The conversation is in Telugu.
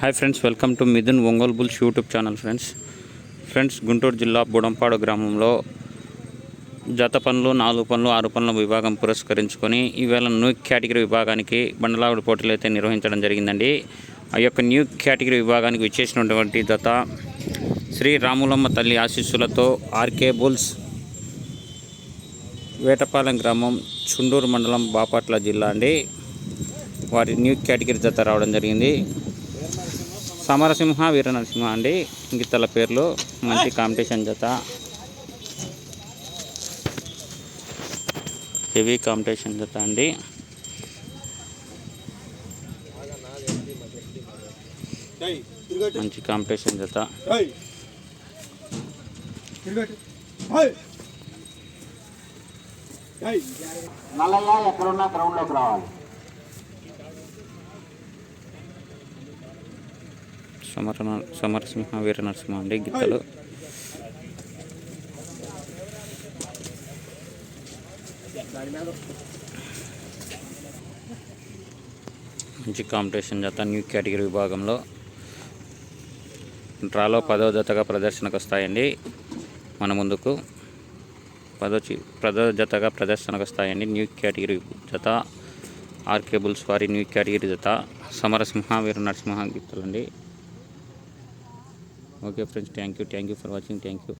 Hi friends welcome to Mithun Ongole bulls YouTube channel friends friends Guntur జిల్లా బుడంపాడు గ్రామంలో జత పనులు నాలుగు పనులు ఆరు పనుల విభాగం పురస్కరించుకొని ఈవేళ న్యూ కేటగిరీ విభాగానికి బండలాగుడు పోటీలు అయితే నిర్వహించడం జరిగిందండి ఆ యొక్క న్యూ కేటగిరీ విభాగానికి విచ్చేసినటువంటి జత శ్రీ రాములమ్మ తల్లి ఆశీస్సులతో ఆర్కే బుల్స్ వేటపాలెం గ్రామం చుండూరు మండలం బాపట్ల జిల్లా అండి వారి న్యూ కేటగిరీ జత రావడం జరిగింది సమరసింహ వీర నరసింహ అండి గిత్తల పేర్లు మంచి కాంపిటీషన్ జత హెవీ కాంపిటీషన్ జత అండి మంచి కాంపిటీషన్ జత నల్లయ్య ఎక్కడున్నా గ్రౌండ్లోకి రావాలి సమర సమరసింహ వీర నరసింహ అండి గీతలు మంచి కాంపిటీషన్ జత న్యూ కేటగిరీ విభాగంలో డ్రాలో పదో జతగా ప్రదర్శనకు వస్తాయండి మన ముందుకు పదో పదో జతగా ప్రదర్శనకు వస్తాయండి న్యూ కేటగిరీ జత ఆర్కేబుల్స్ వారి న్యూ కేటగిరీ జత Samarasimha Veera Narasimha గీతలండి okay friends thank you thank you for watching thank you